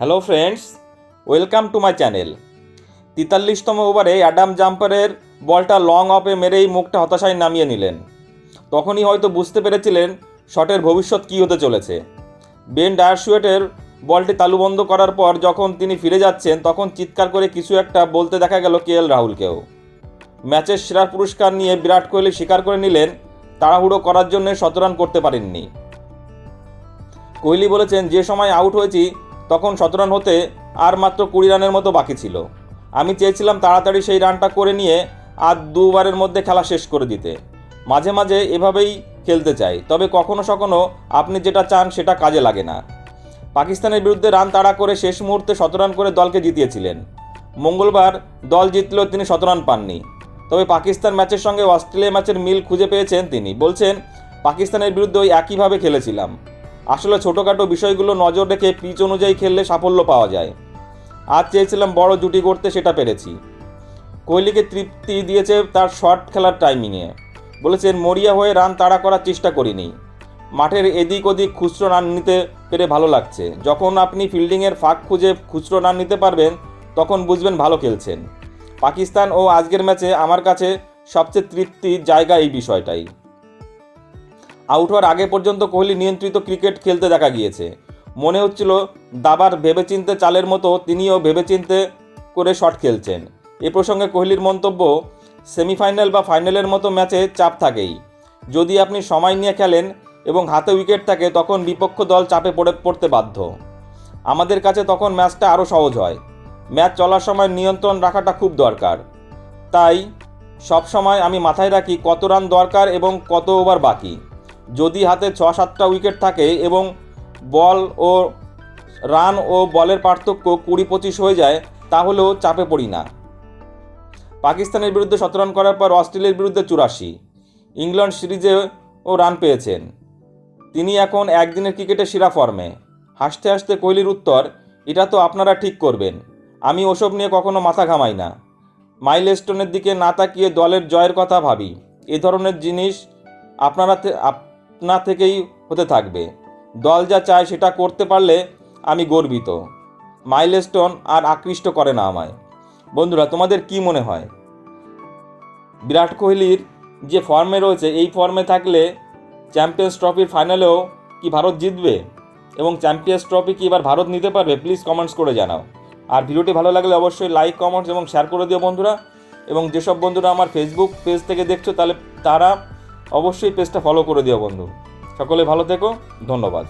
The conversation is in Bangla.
Hello friends welcome to my channel তেতাল্লিশতম ওভারে অ্যাডাম জাম্পারের বলটা লং অফে মেরেই মুখটা হতাশায় নামিয়ে নিলেন। তখনই হয়তো বুঝতে পেরেছিলেন শটের ভবিষ্যৎ কী হতে চলেছে। বেন ডায়ারশুয়েটের বলটি তালুবন্ধ করার পর যখন তিনি ফিরে যাচ্ছেন, তখন চিৎকার করে কিছু একটা বলতে দেখা গেল কে এল রাহুলকেও। ম্যাচের সেরা পুরস্কার নিয়ে বিরাট কোহলি স্বীকার করে নিলেন, তাড়াহুড়ো করার জন্য শতরান করতে পারেননি। কোহলি বলেছেন, যে সময় আউট হয়েছি তখন শতরান হতে আর মাত্র কুড়ি রানের মতো বাকি ছিল। আমি চেয়েছিলাম তাড়াতাড়ি সেই রানটা করে নিয়ে আর দুবারের মধ্যে খেলা শেষ করে দিতে। মাঝে মাঝে এভাবেই খেলতে চাই, তবে কখনো সখনো আপনি যেটা চান সেটা কাজে লাগে না। পাকিস্তানের বিরুদ্ধে রান তাড়া করে শেষ মুহূর্তে শতরান করে দলকে জিতিয়েছিলেন। মঙ্গলবার দল জিতলেও তিনি শতরান পাননি। তবে পাকিস্তান ম্যাচের সঙ্গে অস্ট্রেলিয়া ম্যাচের মিল খুঁজে পেয়েছেন তিনি। বলছেন, পাকিস্তানের বিরুদ্ধে ওই একইভাবে খেলেছিলাম। আসলে ছোটোখাটো বিষয়গুলো নজর রেখে পিচ অনুযায়ী খেললে সাফল্য পাওয়া যায়। আজ চেয়েছিলাম বড় জুটি করতে সেটা পেরেছি। কোহলিকে তৃপ্তি দিয়েছে তার শর্ট খেলার টাইমিংয়ে। বলেছেন, মরিয়া হয়ে রান তাড়া করার চেষ্টা করিনি। মাঠের এদিক ওদিক খুচরো রান নিতে পেরে ভালো লাগছে। যখন আপনি ফিল্ডিংয়ের ফাঁক খুঁজে খুচরো রান নিতে পারবেন, তখন বুঝবেন ভালো খেলছেন। পাকিস্তান ও আজকের ম্যাচে আমার কাছে সবচেয়ে তৃপ্তির জায়গা এই বিষয়টাই। আউট হওয়ার আগে পর্যন্ত কোহলি নিয়ন্ত্রিত ক্রিকেট খেলতে দেখা গিয়েছে। মনে হচ্ছিল দাবার ভেবেচিন্তে চালের মতো তিনিও ভেবেচিন্তে করে শট খেলছেন। এ প্রসঙ্গে কোহলির মন্তব্য, সেমিফাইনাল বা ফাইনালের মতো ম্যাচে চাপ থাকেই। যদি আপনি সময় নিয়ে খেলেন এবং হাতে উইকেট থাকে, তখন বিপক্ষ দল চাপে পড়ে, পড়তে বাধ্য। আমাদের কাছে তখন ম্যাচটা আরও সহজ হয়। ম্যাচ চলার সময় নিয়ন্ত্রণ রাখাটা খুব দরকার। তাই সব সময় আমি মাথায় রাখি কত রান দরকার এবং কত ওভার বাকি। যদি হাতে ছ সাতটা উইকেট থাকে এবং বল ও রান ও বলের পার্থক্য কুড়ি পঁচিশ হয়ে যায়, তাহলেও চাপে পড়ি না। পাকিস্তানের বিরুদ্ধে শত রান করার পর অস্ট্রেলিয়ার বিরুদ্ধে চুরাশি। ইংল্যান্ড সিরিজেও রান পেয়েছেন। তিনি এখন একদিনের ক্রিকেটে সেরা ফর্মে। হাসতে হাসতে কোহলির উত্তর, এটা তো আপনারা ঠিক করবেন। আমি ওসব নিয়ে কখনো মাথা ঘামাই না। মাইলস্টোনের দিকে না তাকিয়ে দলের জয়ের কথা ভাবি। এ ধরনের জিনিস আপনারা আপনা থেকেই হতে থাকবে। দল যা চায় সেটা করতে পারলে আমি গর্বিত। মাইলস্টোন আর আকৃষ্ট করে না আমায়। বন্ধুরা, তোমাদের কি মনে হয়? বিরাট কোহলির যে ফর্মে রয়েছে, এই ফর্মে থাকলে চ্যাম্পিয়ন্স ট্রফির ফাইনালেও কি ভারত জিতবে? এবং চ্যাম্পিয়ন্স ট্রফি কি এবার ভারত নিতে পারবে? প্লিজ কমেন্টস করে জানাও। আর ভিডিওটি ভালো লাগলে অবশ্যই লাইক, কমেন্টস এবং শেয়ার করে দিও বন্ধুরা। এবং যেসব বন্ধুরা আমার ফেসবুক পেজ থেকে দেখছ, তাহলে তারা অবশ্যই পেজটা ফলো করে দিও বন্ধু। সকলে ভালো থেকো ধন্যবাদ।